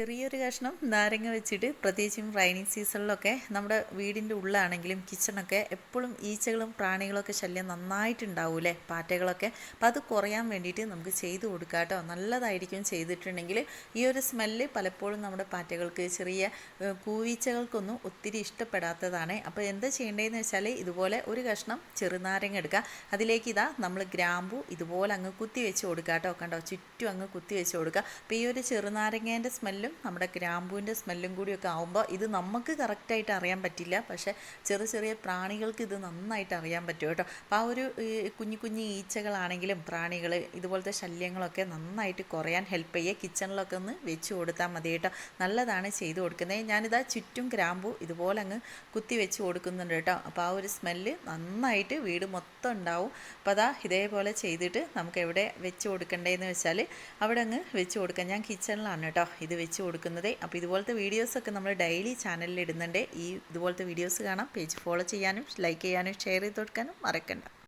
ചെറിയൊരു കഷ്ണം നാരങ്ങ വെച്ചിട്ട് പ്രത്യേകിച്ചും റൈനിങ് സീസണിലൊക്കെ നമ്മുടെ വീടിന്റെ ഉള്ളാണെങ്കിലും കിച്ചണൊക്കെ എപ്പോഴും ഈച്ചകളും പ്രാണികളൊക്കെ ശല്യം നന്നായിട്ടുണ്ടാവൂലേ പാറ്റകളൊക്കെ. അപ്പം അത് കുറയാൻ വേണ്ടിയിട്ട് നമുക്ക് ചെയ്തു കൊടുക്കാം കേട്ടോ. നല്ലതായിരിക്കും ചെയ്തിട്ടുണ്ടെങ്കിൽ ഈ ഒരു സ്മെല്ല് പലപ്പോഴും നമ്മുടെ പാറ്റകൾക്ക് ചെറിയ കൂവീച്ചകൾക്കൊന്നും ഒത്തിരി ഇഷ്ടപ്പെടാത്തതാണ്. അപ്പോൾ എന്താ ചെയ്യേണ്ടതെന്ന് വെച്ചാൽ ഇതുപോലെ ഒരു കഷ്ണം ചെറുനാരങ്ങ എടുക്കുക. അതിലേക്ക് ഇതാ നമ്മൾ ഗ്രാമ്പു ഇതുപോലെ അങ്ങ് കുത്തി വെച്ച് കൊടുക്കുക കേട്ടോ. കണ്ടോ? ചുറ്റും അങ്ങ് കുത്തി വെച്ച് കൊടുക്കുക. അപ്പോൾ ഈ ഒരു ചെറുനാരങ്ങേന്റെ സ്മെല്ലും നമ്മുടെ ഗ്രാമ്പൂവിന്റെ സ്മെല്ലും കൂടിയൊക്കെ ആകുമ്പോൾ ഇത് നമുക്ക് കറക്റ്റായിട്ട് അറിയാൻ പറ്റില്ല. പക്ഷേ ചെറിയ ചെറിയ പ്രാണികൾക്ക് ഇത് നന്നായിട്ട് അറിയാൻ പറ്റും കേട്ടോ. അപ്പോൾ ആ ഒരു കുഞ്ഞു കുഞ്ഞു ഈച്ചകളാണെങ്കിലും പ്രാണികൾ ഇതുപോലത്തെ ശല്യങ്ങളൊക്കെ നന്നായിട്ട് കുറയാൻ ഹെൽപ്പ് ചെയ്യുക. കിച്ചണിലൊക്കെ ഒന്ന് വെച്ച് കൊടുത്താൽ മതി കേട്ടോ. നല്ലതാണ് ചെയ്ത് കൊടുക്കുന്നത്. ഞാനിതാ ചുറ്റും ഗ്രാമ്പു ഇതുപോലെ അങ്ങ് കുത്തി വെച്ച് കൊടുക്കുന്നുണ്ട് കേട്ടോ. അപ്പോൾ ആ ഒരു സ്മെല്ല് നന്നായിട്ട് വീട് മൊത്തം ഉണ്ടാവും. അപ്പോൾ അതാ ഇതേപോലെ ചെയ്തിട്ട് നമുക്ക് എവിടെ വെച്ച് കൊടുക്കണ്ടേന്ന് വെച്ചാൽ അവിടെ അങ്ങ് വെച്ച് കൊടുക്കാം. ഞാൻ കിച്ചണിലാണ് കേട്ടോ ഇത് വെച്ച് കൊടുക്കുന്നത്. അപ്പോൾ ഇതുപോലത്തെ വീഡിയോസൊക്കെ നമ്മൾ ഡെയിലി ചാനലിൽ ഇടുന്നുണ്ട്. ഈ ഇതുപോലത്തെ വീഡിയോസ് കാണാം. പേജ് ഫോളോ ചെയ്യാനും ലൈക്ക് ചെയ്യാനും ഷെയർ ചെയ്ത് കൊടുക്കാനും മറക്കണ്ട.